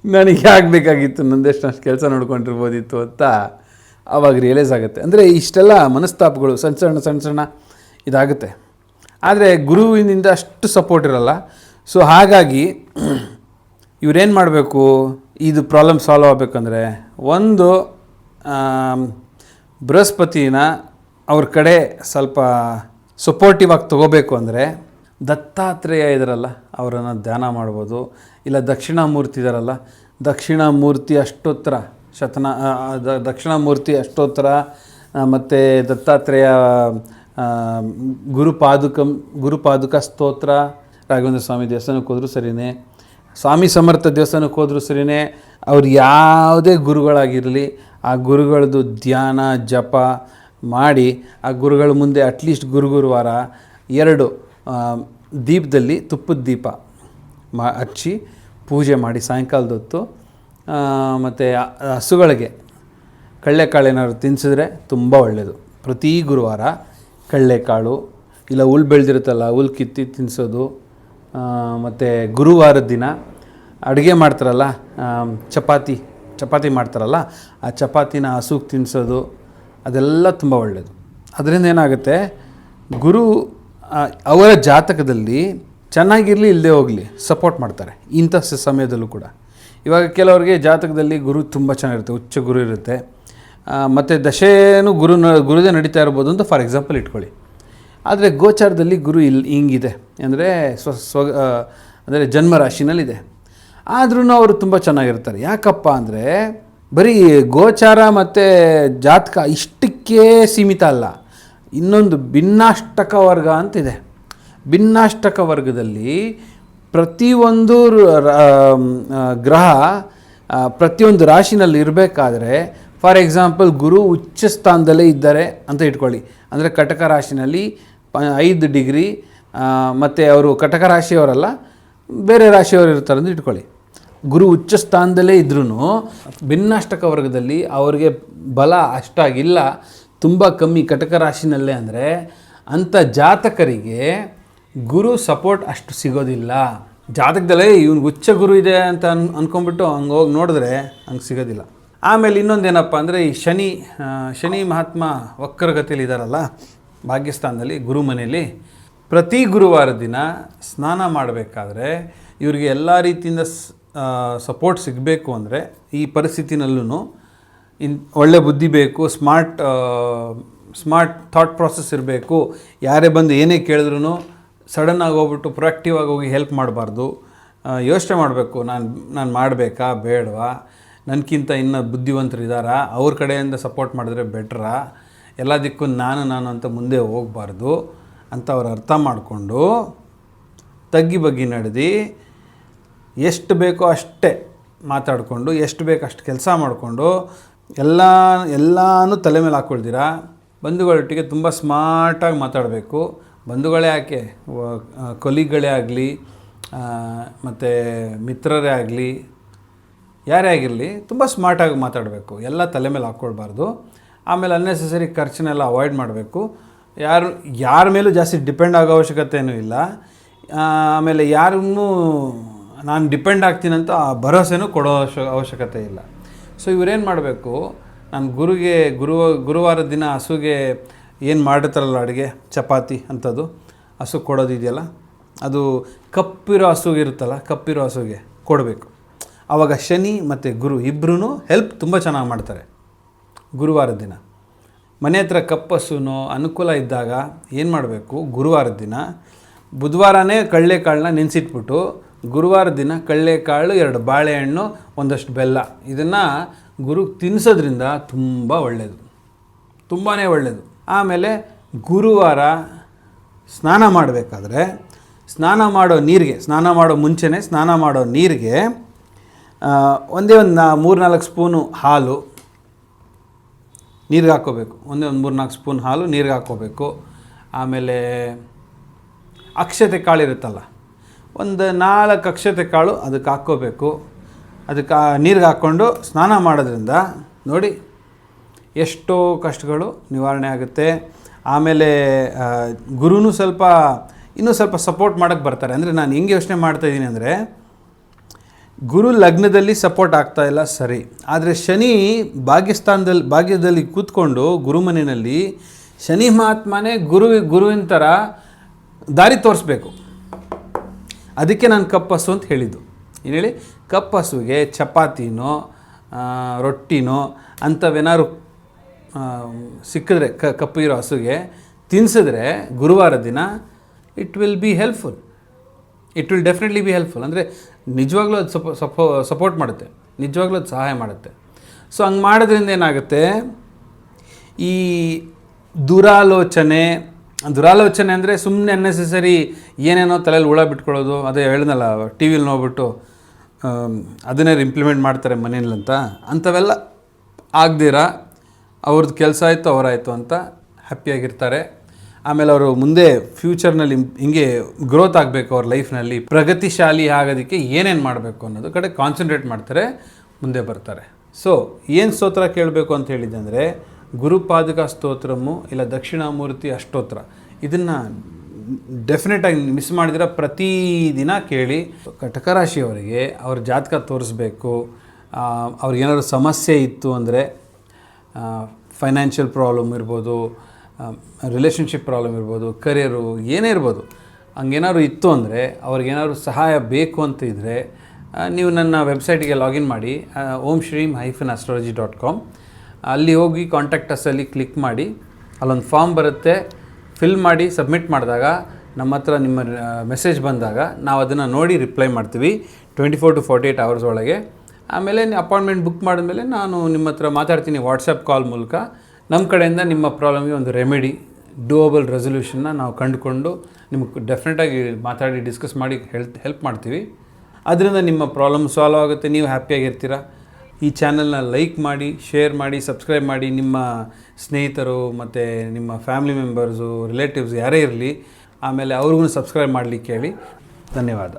ನನಗೆ ಯಾಕೆ ಬೇಕಾಗಿತ್ತು? ನಂದೆಷ್ಟು ಅಷ್ಟು ಕೆಲಸ ನೋಡ್ಕೊಂಡಿರ್ಬೋದಿತ್ತು ಅಂತ ಆವಾಗ ರಿಯಲೈಸ್ ಆಗುತ್ತೆ. ಅಂದರೆ ಇಷ್ಟೆಲ್ಲ ಮನಸ್ತಾಪಗಳು ಸಣ್ಣ ಸಣ್ಣ ಸಣ್ಣ ಸಣ್ಣ ಇದಾಗುತ್ತೆ. ಆದರೆ ಗುರುವಿನಿಂದ ಅಷ್ಟು ಸಪೋರ್ಟ್ ಇರಲ್ಲ. ಸೊ ಹಾಗಾಗಿ ಇವ್ರೇನು ಮಾಡಬೇಕು? ಇದು ಪ್ರಾಬ್ಲಮ್ ಸಾಲ್ವ್ ಆಗಬೇಕಂದ್ರೆ ಒಂದು ಬೃಹಸ್ಪತಿನ ಅವ್ರ ಕಡೆ ಸ್ವಲ್ಪ ಸಪೋರ್ಟಿವ್ ಆಗಿ ತೊಗೋಬೇಕು ಅಂದರೆ ದತ್ತಾತ್ರೇಯ ಇದಾರಲ್ಲ, ಅವರನ್ನು ಧ್ಯಾನ ಮಾಡ್ಬೋದು. ಇಲ್ಲ ದಕ್ಷಿಣಾಮೂರ್ತಿ ಇದಾರಲ್ಲ, ದಕ್ಷಿಣಾಮೂರ್ತಿ ಅಷ್ಟೋತ್ತರ, ಶತನ ಅಷ್ಟೋತ್ತರ ಶತನಾ ದ- ದಕ್ಷಿಣಾಮೂರ್ತಿ ಅಷ್ಟೋತ್ತರ ಮತ್ತು ದತ್ತಾತ್ರೇಯ ಗುರುಪಾದುಕಂ, ಗುರುಪಾದುಕ ಸ್ತೋತ್ರ, ರಾಘವೇಂದ್ರ ಸ್ವಾಮಿ ದೇವಸ್ಥಾನಕ್ಕೆ ಹೋದರೂ ಸರಿಯೇ ಸ್ವಾಮಿ ಸಮರ್ಥ ದೇವಸ್ಥಾನಕ್ಕೆ ಹೋದರೂ ಸರಿಯೇ ಅವ್ರು ಯಾವುದೇ ಗುರುಗಳಾಗಿರಲಿ, ಆ ಗುರುಗಳದ್ದು ಧ್ಯಾನ, ಜಪ ಮಾಡಿ ಆ ಗುರುಗಳ ಮುಂದೆ ಅಟ್ಲೀಸ್ಟ್ ಗುರು ಗುರುವಾರ ಎರಡು ದೀಪದಲ್ಲಿ ತುಪ್ಪದ ದೀಪ ಮಾ, ಹಚ್ಚಿ ಪೂಜೆ ಮಾಡಿ ಸಾಯಂಕಾಲದೊತ್ತು ಮತ್ತು ಹಸುಗಳಿಗೆ ಕಳ್ಳೆಕಾಳು ಏನಾದ್ರು ತಿನ್ನಿಸಿದ್ರೆ ತುಂಬ ಒಳ್ಳೆಯದು ಪ್ರತಿ ಗುರುವಾರ ಕಳ್ಳೆಕಾಳು ಇಲ್ಲ ಹುಲ್ ಬೆಳೆದಿರುತ್ತಲ್ಲ ಹುಲ್ ಕಿತ್ತಿ ತಿನ್ನಿಸೋದು ಮತ್ತು ಗುರುವಾರದ ದಿನ ಅಡುಗೆ ಮಾಡ್ತಾರಲ್ಲ ಚಪಾತಿ ಚಪಾತಿ ಮಾಡ್ತಾರಲ್ಲ, ಆ ಚಪಾತಿನ ಹಸುಗೆ ತಿನ್ನಿಸೋದು ಅದೆಲ್ಲ ತುಂಬ ಒಳ್ಳೆಯದು ಅದರಿಂದ ಏನಾಗುತ್ತೆ? ಗುರು ಅವರ ಜಾತಕದಲ್ಲಿ ಚೆನ್ನಾಗಿರಲಿ ಇಲ್ಲದೆ ಹೋಗಲಿ ಸಪೋರ್ಟ್ ಮಾಡ್ತಾರೆ. ಇಂಥ ಸಮಯದಲ್ಲೂ ಕೂಡ. ಇವಾಗ ಕೆಲವರಿಗೆ ಜಾತಕದಲ್ಲಿ ಗುರು ತುಂಬ ಚೆನ್ನಾಗಿರುತ್ತೆ, ಉಚ್ಚ ಗುರು ಇರುತ್ತೆ. ಮತ್ತು ದಶೇನು ಗುರು ಗುರುದೇ ನಡೀತಾ ಇರ್ಬೋದು ಅಂತ ಫಾರ್ ಎಕ್ಸಾಂಪಲ್ ಇಟ್ಕೊಳ್ಳಿ. ಆದರೆ ಗೋಚಾರದಲ್ಲಿ ಗುರು ಇಲ್ಲಿ ಹಿಂಗಿದೆ. ಅಂದರೆ ಸ್ವ ಸ್ವ ಅಂದರೆ ಜನ್ಮ ರಾಶಿನಲ್ಲಿದೆ ಆದ್ರೂ ಅವರು ತುಂಬ ಚೆನ್ನಾಗಿರ್ತಾರೆ. ಯಾಕಪ್ಪ ಅಂದರೆ ಬರೀ ಗೋಚಾರ ಮತ್ತು ಜಾತಕ ಇಷ್ಟಕ್ಕೇ ಸೀಮಿತ ಅಲ್ಲ. ಇನ್ನೊಂದು ಭಿನ್ನಾಷ್ಟಕ ವರ್ಗ ಅಂತಿದೆ. ಭಿನ್ನಾಷ್ಟಕ ವರ್ಗದಲ್ಲಿ ಪ್ರತಿಯೊಂದು ಗ್ರಹ ಪ್ರತಿಯೊಂದು ರಾಶಿನಲ್ಲಿ ಇರಬೇಕಾದ್ರೆ, ಫಾರ್ ಎಕ್ಸಾಂಪಲ್ ಗುರು ಉಚ್ಚ ಸ್ಥಾನದಲ್ಲೇ ಇದ್ದಾರೆ ಅಂತ ಇಟ್ಕೊಳ್ಳಿ. ಅಂದರೆ ಕಟಕ ರಾಶಿನಲ್ಲಿ ಐದು ಡಿಗ್ರಿ ಮತ್ತು ಅವರು ಕಟಕ ರಾಶಿಯವರಲ್ಲ, ಬೇರೆ ರಾಶಿಯವರು ಇರ್ತಾರೆ ಅಂತ ಇಟ್ಕೊಳ್ಳಿ. ಗುರು ಉಚ್ಚ ಸ್ಥಾನದಲ್ಲೇ ಇದ್ರೂ ಭಿನ್ನಾಷ್ಟಕ ವರ್ಗದಲ್ಲಿ ಅವರಿಗೆ ಬಲ ಅಷ್ಟಾಗಿಲ್ಲ, ತುಂಬ ಕಮ್ಮಿ ಕಟಕ ರಾಶಿನಲ್ಲೇ ಅಂದರೆ ಅಂಥ ಜಾತಕರಿಗೆ ಗುರು ಸಪೋರ್ಟ್ ಅಷ್ಟು ಸಿಗೋದಿಲ್ಲ. ಜಾತಕದಲ್ಲೇ ಇವ್ನಿಗೆ ಉಚ್ಚ ಗುರು ಇದೆ ಅಂತ ಅನ್, ಅನ್ಕೊಂಡ್ಬಿಟ್ಟು ಹಂಗೆ ಹೋಗಿ ನೋಡಿದ್ರೆ ಹಂಗೆ ಸಿಗೋದಿಲ್ಲ. ಆಮೇಲೆ ಇನ್ನೊಂದೇನಪ್ಪ ಅಂದರೆ ಈ ಶನಿ ಶನಿ ಮಹಾತ್ಮ ವಕ್ರಗತಿಯಲ್ಲಿ ಇದ್ದಾರಲ್ಲ ಭಾಗ್ಯಸ್ಥಾನದಲ್ಲಿ ಗುರು ಮನೆಯಲ್ಲಿ ಪ್ರತಿ ಗುರುವಾರ ದಿನ ಸ್ನಾನ ಮಾಡಬೇಕಾದ್ರೆ ಇವರಿಗೆ ಎಲ್ಲ ರೀತಿಯಿಂದ ಸಪೋರ್ಟ್ ಸಿಗಬೇಕು ಅಂದರೆ ಈ ಪರಿಸ್ಥಿತಿನಲ್ಲೂ ಇನ್ ಒಳ್ಳೆ ಬುದ್ಧಿ ಬೇಕು ಸ್ಮಾರ್ಟ್ ಸ್ಮಾರ್ಟ್ ಥಾಟ್ ಪ್ರಾಸೆಸ್ ಇರಬೇಕು. ಯಾರೇ ಬಂದು ಏನೇ ಕೇಳಿದ್ರು ಸಡನ್ನಾಗಿ ಹೋಗ್ಬಿಟ್ಟು ಪ್ರೊಯಾಕ್ಟಿವ್ ಆಗಿ ಹೋಗಿ ಹೆಲ್ಪ್ ಮಾಡಬಾರ್ದು. ಯೋಚನೆ ಮಾಡಬೇಕು, ನಾನು ನಾನು ಮಾಡಬೇಕಾ, ಬೇಡವಾ? ನನಗಿಂತ ಇನ್ನು ಬುದ್ಧಿವಂತರು ಇದ್ದಾರಾ ಅವ್ರ ಕಡೆಯಿಂದ ಸಪೋರ್ಟ್ ಮಾಡಿದ್ರೆ ಬೆಟ್ರಾ ಎಲ್ಲದಕ್ಕೂ ನಾನು ನಾನು ಅಂತ ಮುಂದೆ ಹೋಗಬಾರ್ದು ಅಂತ ಅವ್ರು ಅರ್ಥ ಮಾಡಿಕೊಂಡು ತಗ್ಗಿ ಬಗ್ಗಿ ನಡೆದು. ಎಷ್ಟು ಬೇಕೋ ಅಷ್ಟೇ ಮಾತಾಡಿಕೊಂಡು, ಎಷ್ಟು ಬೇಕೋ ಅಷ್ಟು ಕೆಲಸ ಮಾಡಿಕೊಂಡು, ಎಲ್ಲ, ಎಲ್ಲನೂ ತಲೆ ಮೇಲೆ ಹಾಕ್ಕೊಳ್ತೀರಾ? ಬಂಧುಗಳೊಟ್ಟಿಗೆ ತುಂಬ ಸ್ಮಾರ್ಟಾಗಿ ಮಾತಾಡಬೇಕು. ಬಂಧುಗಳೇ ಯಾಕೆ? ಕೊಲಿಗಳೇ ಆಗಲಿ ಮತ್ತು ಮಿತ್ರರೇ ಆಗಲಿ, ಯಾರೇ ಆಗಿರಲಿ ತುಂಬ ಸ್ಮಾರ್ಟಾಗಿ ಮಾತಾಡಬೇಕು. ಎಲ್ಲ ತಲೆ ಮೇಲೆ ಹಾಕ್ಕೊಳ್ಬಾರ್ದು. ಆಮೇಲೆ ಅನ್ನೆಸೆಸರಿ ಖರ್ಚನ್ನೆಲ್ಲ ಅವಾಯ್ಡ್ ಮಾಡಬೇಕು. ಯಾರು, ಯಾರ ಮೇಲೂ ಜಾಸ್ತಿ ಡಿಪೆಂಡ್ ಆಗೋ ಅವಶ್ಯಕತೆಯೂ ಇಲ್ಲ. ಆಮೇಲೆ ಯಾರನ್ನೂ ನಾನು ಡಿಪೆಂಡ್ ಆಗ್ತೀನಂತ ಆ ಭರವಸೆನೂ ಕೊಡೋ ಅವಶ್ಯ, ಅವಶ್ಯಕತೆ ಇಲ್ಲ. ಸೊ ಇವರೇನು ಮಾಡಬೇಕು? ನಾನು ಗುರುಗೆ ಗುರು ಗುರುವಾರ ದಿನ ಹಸುಗೆ ಏನು ಮಾಡಿರ್ತಾರಲ್ಲ ಅಡುಗೆ? ಚಪಾತಿ ಅಂಥದ್ದು. ಹಸು ಕೊಡೋದಿದೆಯಲ್ಲ? ಅದು ಕಪ್ಪಿರೋ ಹಸುಗೆ ಇರುತ್ತಲ್ಲ, ಕಪ್ಪಿರೋ ಹಸುಗೆ ಕೊಡಬೇಕು. ಆವಾಗ ಶನಿ ಮತ್ತು ಗುರು ಇಬ್ಬರೂ ಹೆಲ್ಪ್ ತುಂಬ ಚೆನ್ನಾಗಿ ಮಾಡ್ತಾರೆ. ಗುರುವಾರ ದಿನ. ಮನೆ ಹತ್ರ ಕಪ್ಪಸುನೋ ಅನುಕೂಲ ಇದ್ದಾಗ ಏನು ಮಾಡಬೇಕು? ಗುರುವಾರದ ದಿನ ಬುಧವಾರನೇ ಕಡಲೆಕಾಳನ್ನ ನೆನೆಸಿಟ್ಬಿಟ್ಟು ಗುರುವಾರ ದಿನ ಕಡಲೆಕಾಳು ಎರಡು ಬಾಳೆಹಣ್ಣು, ಒಂದಷ್ಟು ಬೆಲ್ಲ. ಇದನ್ನು ಗುರು ತಿನ್ನಿಸೋದ್ರಿಂದ ತುಂಬ ಒಳ್ಳೆಯದು ತುಂಬಾ ಒಳ್ಳೆಯದು ಆಮೇಲೆ ಗುರುವಾರ ಸ್ನಾನ ಮಾಡಬೇಕಾದ್ರೆ ಸ್ನಾನ ಮಾಡೋ ನೀರಿಗೆ, ಸ್ನಾನ ಮಾಡೋ ಮುಂಚೆನೇ ಸ್ನಾನ ಮಾಡೋ ನೀರಿಗೆ ಒಂದೇ ಒಂದು ಮೂರು ನಾಲ್ಕು ಸ್ಪೂನು ಹಾಲು ನೀರಿಗೆ ಹಾಕ್ಕೋಬೇಕು. ಒಂದೇ ಒಂದು ಮೂರು ನಾಲ್ಕು ಸ್ಪೂನ್ ಹಾಲು ನೀರಿಗೆ ಹಾಕ್ಕೋಬೇಕು. ಆಮೇಲೆ ಅಕ್ಷತೆ ಕಾಳು ಇರುತ್ತಲ್ಲ ಒಂದು ನಾಲ್ಕು ಅಕ್ಷತೆ ಕಾಳು ಅದಕ್ಕೆ ಹಾಕ್ಕೋಬೇಕು. ಅದಕ್ಕೆ ನೀರಿಗೆ ಹಾಕ್ಕೊಂಡು ಸ್ನಾನ ಮಾಡೋದ್ರಿಂದ ನೋಡಿ ಎಷ್ಟೋ ಕಷ್ಟಗಳು ನಿವಾರಣೆ ಆಗುತ್ತೆ. ಆಮೇಲೆ ಗುರುನೂ ಸ್ವಲ್ಪ ಇನ್ನೂ ಸ್ವಲ್ಪ ಸಪೋರ್ಟ್ ಮಾಡೋಕ್ಕೆ ಬರ್ತಾರೆ. ಅಂದರೆ ನಾನು ಹೆಂಗೆ ಯೋಚನೆ ಮಾಡ್ತಾಯಿದ್ದೀನಿ ಅಂದರೆ, ಗುರು ಲಗ್ನದಲ್ಲಿ ಸಪೋರ್ಟ್ ಆಗ್ತಾ ಇಲ್ಲ, ಸರಿ. ಆದರೆ ಶನಿ ಭಾಗ್ಯಸ್ಥಾನದಲ್ಲಿ, ಭಾಗ್ಯದಲ್ಲಿ ಕೂತ್ಕೊಂಡು ಗುರುಮನೆಯಲ್ಲಿ ಶನಿ ಮಹಾತ್ಮನೇ ಗುರುವಿ, ಗುರುವಿನ ಥರ ದಾರಿ ತೋರಿಸ್ಬೇಕು. ಅದಕ್ಕೆ ನಾನು ಕಪ್ಪಸು ಅಂತ ಹೇಳಿದ್ದು. ಏನು ಹೇಳಿ ಕಪ್ಪಸುಗೆ ಚಪಾತಿನೋ ರೊಟ್ಟಿನೋ ಅಂಥವೇನಾದ್ರು ಸಿಕ್ಕಿದ್ರೆ ಕ, ಕಪ್ಪು ಇರೋ ಹಸುಗೆ ತಿನ್ಸಿದ್ರೆ ಗುರುವಾರ ದಿನ it will be helpful it will definitely be helpful ಅಂದರೆ ನಿಜವಾಗ್ಲೂ ಅದು ಸಪೋ ಸಪೋ ಸಪೋರ್ಟ್ ಮಾಡುತ್ತೆ. ನಿಜವಾಗ್ಲೂ ಅದು ಸಹಾಯ ಮಾಡುತ್ತೆ. ಸೊ ಹಂಗೆ ಮಾಡೋದ್ರಿಂದ ಏನಾಗುತ್ತೆ? ಈ ದುರಾಲೋಚನೆ ದುರಾಲೋಚನೆ ಅಂದರೆ ಸುಮ್ಮನೆ ಅನ್ನೆಸೆಸರಿ ಏನೇನೋ ತಲೆಯಲ್ಲಿ ಹುಳ ಬಿಟ್ಕೊಳ್ಳೋದು, ಅದೇ ಹೇಳ್ದಲ್ಲ ಟಿ ವಿಲಿ ನೋಡ್ಬಿಟ್ಟು ಅದನ್ನೇ ಇಂಪ್ಲಿಮೆಂಟ್ ಮಾಡ್ತಾರೆ ಮನೇಲಿ ಅಂತ ಅಂಥವೆಲ್ಲ ಆಗ್ದಿರ, ಅವ್ರದ್ದು ಕೆಲಸ ಆಯಿತು, ಅವರಾಯಿತು ಅಂತ ಹ್ಯಾಪಿಯಾಗಿರ್ತಾರೆ ಆಮೇಲೆ ಅವರು ಮುಂದೆ ಫ್ಯೂಚರ್ನಲ್ಲಿ ಹಿಂಗೆ ಗ್ರೋತ್ ಆಗಬೇಕು ಅವ್ರ ಲೈಫ್ನಲ್ಲಿ ಪ್ರಗತಿಶಾಲಿ ಆಗೋದಕ್ಕೆ ಏನೇನು ಮಾಡಬೇಕು ಅನ್ನೋದು ಕಡೆ ಕಾನ್ಸಂಟ್ರೇಟ್ ಮಾಡ್ತಾರೆ, ಮುಂದೆ ಬರ್ತಾರೆ. ಸೊ ಏನು ಸ್ತೋತ್ರ ಕೇಳಬೇಕು ಅಂತ ಹೇಳಿದ್ದೆ ಅಂದರೆ ಗುರುಪಾದಕ ಸ್ತೋತ್ರಮು ಇಲ್ಲ ದಕ್ಷಿಣಾಮೂರ್ತಿ ಅಷ್ಟೋತ್ರ. ಇದನ್ನು ಡೆಫಿನೆಟಾಗಿ ಮಿಸ್ ಮಾಡಿದಿರ ಪ್ರತಿದಿನ ಕೇಳಿ ಕಟಕ ರಾಶಿಯವರಿಗೆ ಅವ್ರ ಜಾತಕ ತೋರಿಸ್ಬೇಕು. ಅವ್ರಿಗೇನಾದ್ರು ಸಮಸ್ಯೆ ಇತ್ತು ಅಂದರೆ ಫೈನಾನ್ಷಿಯಲ್ ಪ್ರಾಬ್ಲಮ್ ಇರ್ಬೋದು ರಿಲೇಷನ್ಶಿಪ್ ಪ್ರಾಬ್ಲಮ್ ಇರ್ಬೋದು ಕರಿಯರು ಏನೇ ಇರ್ಬೋದು. ಹಂಗೇನಾದ್ರು ಇತ್ತು ಅಂದರೆ ಅವ್ರಿಗೇನಾದ್ರು ಸಹಾಯ ಬೇಕು ಅಂತ ಇದ್ದರೆ ನೀವು ನನ್ನ ವೆಬ್ಸೈಟಿಗೆ ಲಾಗಿನ್ ಮಾಡಿ Om Shreem hyphen astrology dot com ಅಲ್ಲಿ ಹೋಗಿ ಕಾಂಟ್ಯಾಕ್ಟ್ ಅಸಲ್ಲಿ ಕ್ಲಿಕ್ ಮಾಡಿ, ಅಲ್ಲೊಂದು ಫಾರ್ಮ್ ಬರುತ್ತೆ ಫಿಲ್ ಮಾಡಿ ಸಬ್ಮಿಟ್ ಮಾಡಿದಾಗ ನಮ್ಮ ಹತ್ರ ನಿಮ್ಮ ಮೆಸೇಜ್ ಬಂದಾಗ ನಾವು ಅದನ್ನು ನೋಡಿ ರಿಪ್ಲೈ ಮಾಡ್ತೀವಿ twenty four to forty eight hours ಒಳಗೆ. ಆಮೇಲೆ ಅಪಾಯಿಂಟ್ಮೆಂಟ್ ಬುಕ್ ಮಾಡಿದ್ಮೇಲೆ ನಾನು ನಿಮ್ಮ ಹತ್ರ ಮಾತಾಡ್ತೀನಿ ವಾಟ್ಸಪ್ ಕಾಲ್ ಮೂಲಕ. ನಮ್ಮ ಕಡೆಯಿಂದ ನಿಮ್ಮ ಪ್ರಾಬ್ಲಮ್ಗೆ ಒಂದು ರೆಮಿಡಿ ಡೂಯಬಲ್ ರೆಸೊಲ್ಯೂಷನ್ನ ನಾವು ಕಂಡುಕೊಂಡು ನಿಮಗೆ ಡೆಫಿನೆಟಾಗಿ ಮಾತಾಡಿ ಡಿಸ್ಕಸ್ ಮಾಡಿ ಹೆಲ್ಪ್ ಹೆಲ್ಪ್ ಮಾಡ್ತೀವಿ. ಅದರಿಂದ ನಿಮ್ಮ ಪ್ರಾಬ್ಲಮ್ ಸಾಲ್ವ್ ಆಗುತ್ತೆ, ನೀವು ಹ್ಯಾಪಿಯಾಗಿರ್ತೀರ ಈ ಚಾನಲ್ನ ಲೈಕ್ ಮಾಡಿ, ಶೇರ್ ಮಾಡಿ, ಸಬ್ಸ್ಕ್ರೈಬ್ ಮಾಡಿ. ನಿಮ್ಮ ಸ್ನೇಹಿತರು ಮತ್ತು ನಿಮ್ಮ ಫ್ಯಾಮಿಲಿ ಮೆಂಬರ್ಸು, ರಿಲೇಟಿವ್ಸ್ ಯಾರೇ ಇರಲಿ, ಆಮೇಲೆ ಅವ್ರಿಗೂ ಸಬ್ಸ್ಕ್ರೈಬ್ ಮಾಡಲಿಕ್ಕೆ ಹೇಳಿ. ಧನ್ಯವಾದ.